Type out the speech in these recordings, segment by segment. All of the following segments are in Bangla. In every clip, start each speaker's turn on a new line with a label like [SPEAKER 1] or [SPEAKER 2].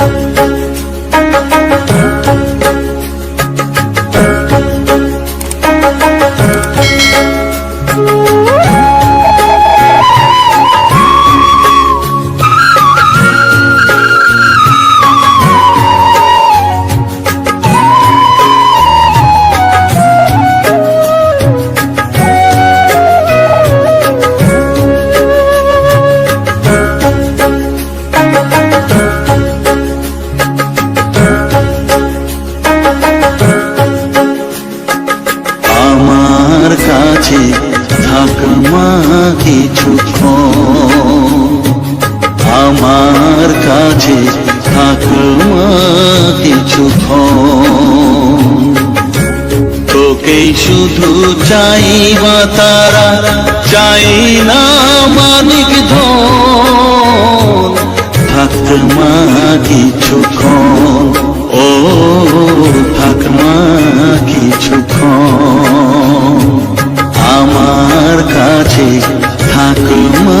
[SPEAKER 1] আমার কাছে থাক মা কিছুক্ষণ আমার কাছে থাক মা কিছুক্ষণ তোকেই শুধু চাই মা তারা, চাই না মানিক ধন। থাক মা কিছুক্ষণ ও থাক মা কিছুক্ষণ কাছে থাক মা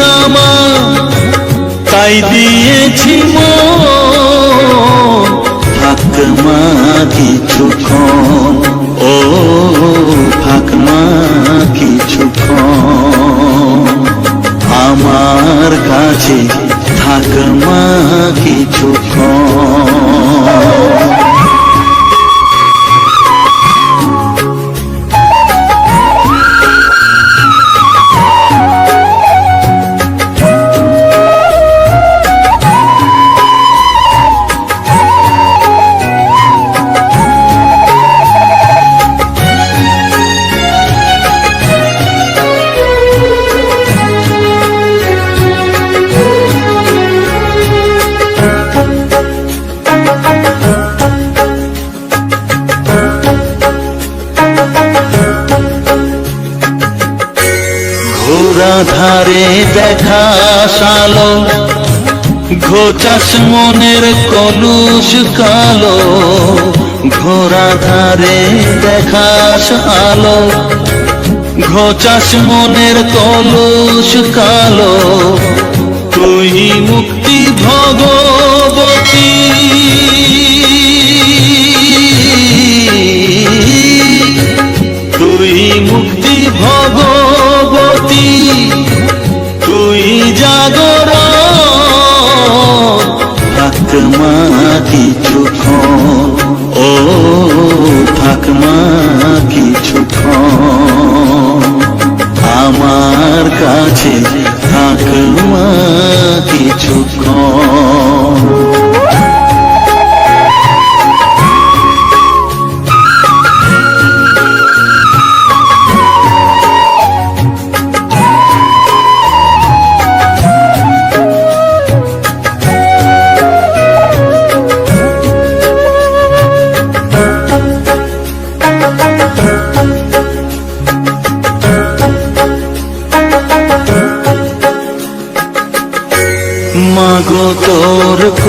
[SPEAKER 1] না মা তাই দিয়েছি ধারে দেখা সালো ঘোচাস মনের কলুষ কালো, ঘোড়া ধারে দেখাস আলো ঘোচাস মনের কলুষ কালো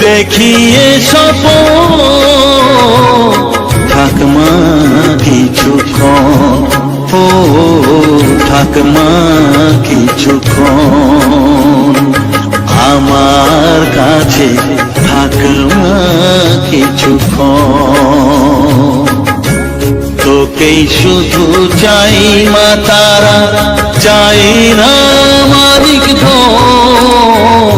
[SPEAKER 1] দেখিয়ে সপ থাকমা কিছুক্ষণ ও থাকমা কিছুক্ষণ আমার কাছে থাকমা কিছুক্ষণ তোকেই শুধু চাই মা তারা, চাই না মালিক থাক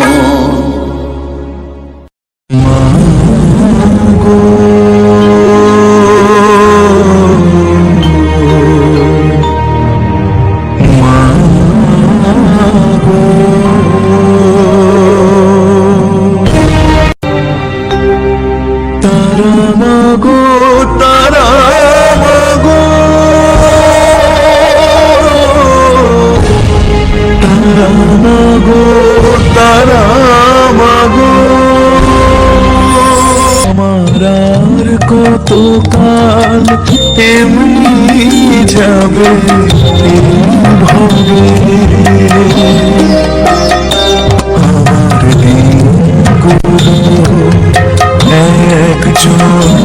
[SPEAKER 2] 就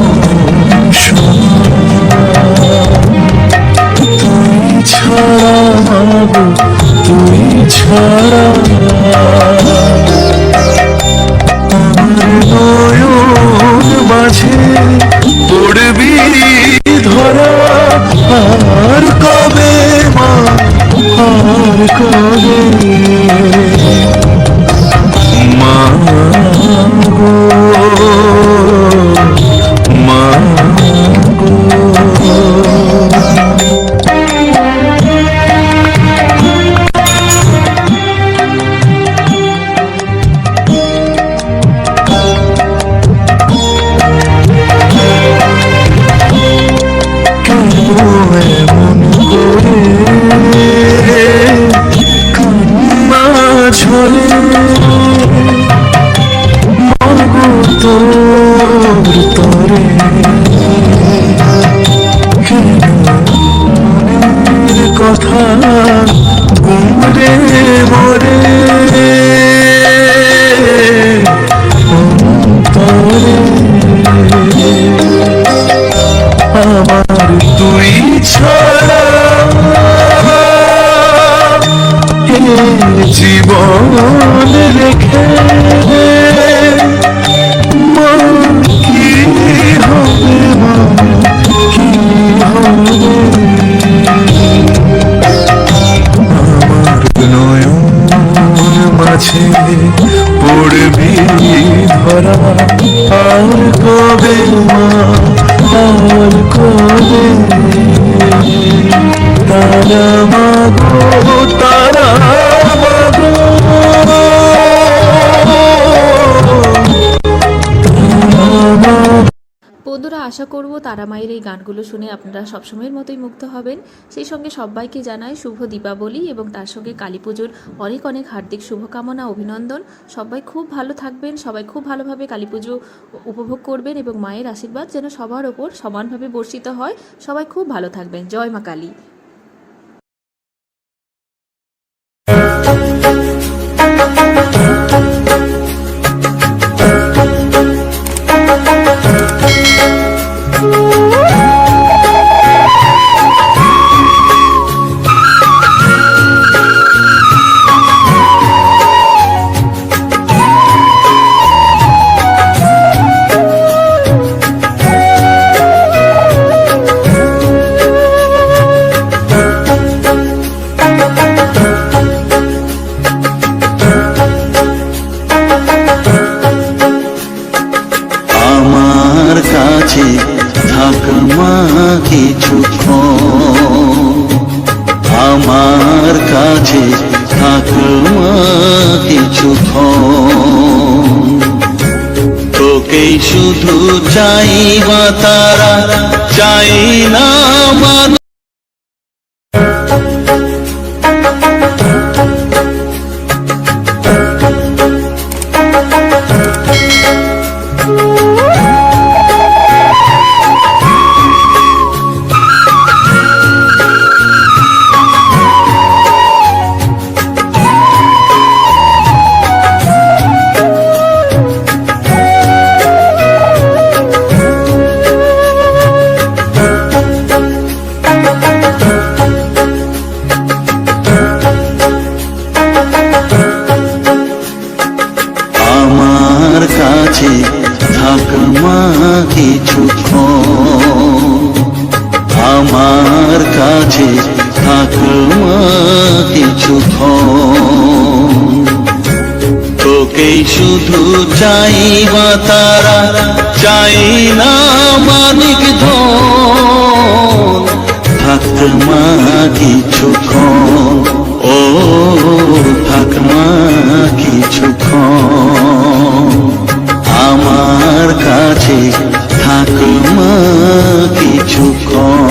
[SPEAKER 2] কবে মা আর কবে
[SPEAKER 3] আশা করব তারা মায়ের এই গানগুলো শুনে আপনারা সবসময়ের মতোই মুগ্ধ হবেন। সেই সঙ্গে সবাইকে জানাই শুভ দীপাবলি এবং তার সঙ্গে কালী পুজোর অনেক অনেক হার্দিক শুভকামনা, অভিনন্দন। সবাই খুব ভালো থাকবেন, সবাই খুব ভালোভাবে কালী পুজো উপভোগ করবেন এবং মায়ের আশীর্বাদ যেন সবার ওপর সমানভাবে বর্ষিত হয়। সবাই খুব ভালো থাকবেন। জয় মা কালী।
[SPEAKER 1] থাক আমার কাছে থাক মা কিছুক্ষণ তোকেই শুধু চাই বা তারা চাই না তোকেই শুধু চাই বা তারা চাই না মানিক ধন। থাক মা কিছুক্ষণ ও থাক মা আমার কাছে থাক মা কিছুক্ষণ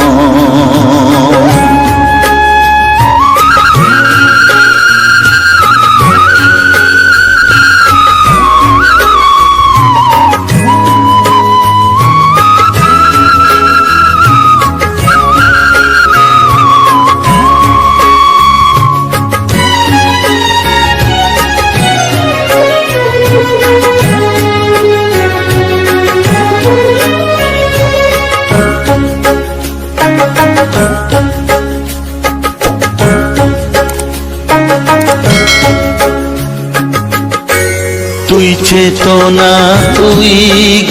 [SPEAKER 1] চেতনা তুই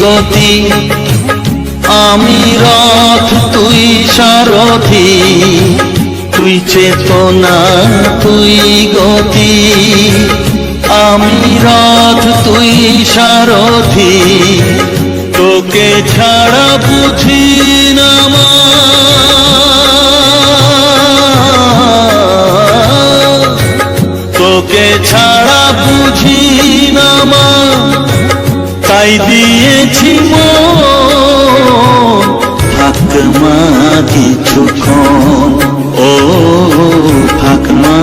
[SPEAKER 1] গতি। আমি রথ, তুই সারথি। তুই চেতনা, তুই গতি। আমি রথ, তুই সারথি। তোকে ছাড়া দিয়েছি থাক মা কিছুক্ষণ ও থাক মা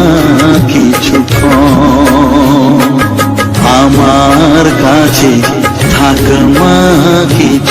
[SPEAKER 1] কিছুক্ষণ আমার কাছে থাক মা কিছুক্ষণ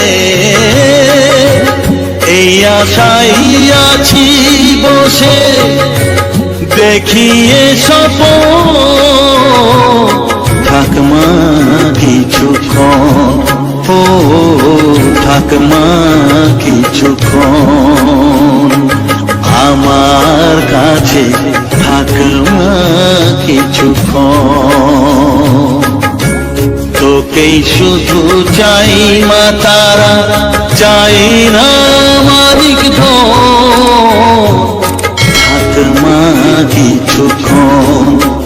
[SPEAKER 1] এই আশাই আছি বসে দেখিয়ে সপ। থাক মা কিছুক্ষণ ও থাক মা কিছুক্ষণ আমার কাছে থাক মা কিছুক্ষণ তোকেই শুধু চাই মা তারা। চাই না মালিক ও থাক মা কিছুক্ষণ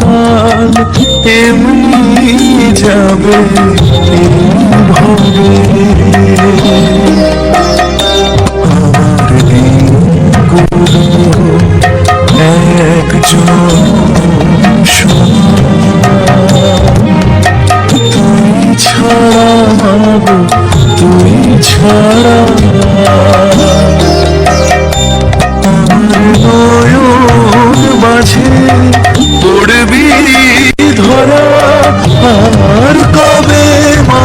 [SPEAKER 2] কাল এমনি যাবে এই ভবে আর কবে মা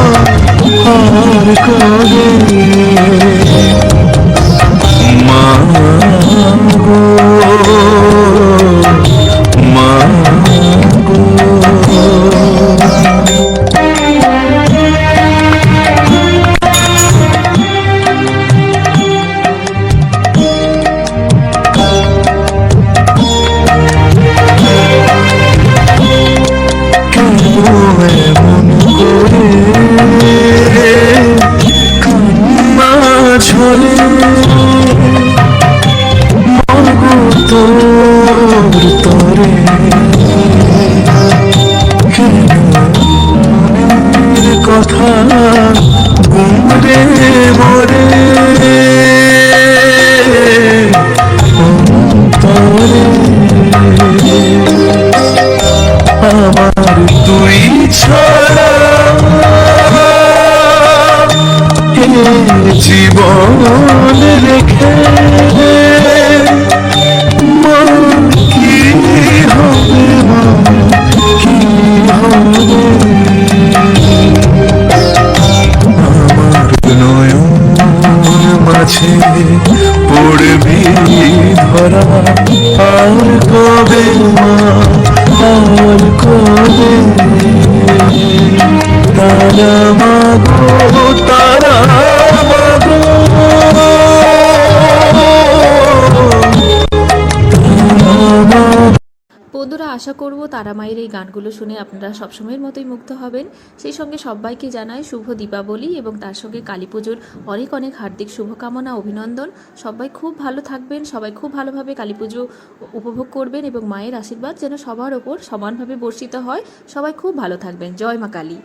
[SPEAKER 2] আর কবে? মা জীবন রেখে
[SPEAKER 3] বন্ধুরা, আশা করব তারা মায়ের এই গানগুলো শুনে আপনারা সবসময়ের মতোই মুগ্ধ হবেন। সেই সঙ্গে সবাইকে জানায় শুভ দীপাবলি এবং তার সঙ্গে কালী পুজোর অনেক অনেক হার্দিক শুভকামনা, অভিনন্দন। সবাই খুব ভালো থাকবেন, সবাই খুব ভালোভাবে কালী পুজো উপভোগ করবেন এবং মায়ের আশীর্বাদ যেন সবার ওপর সমানভাবে বর্ষিত হয়। সবাই খুব ভালো থাকবেন। জয় মা কালী।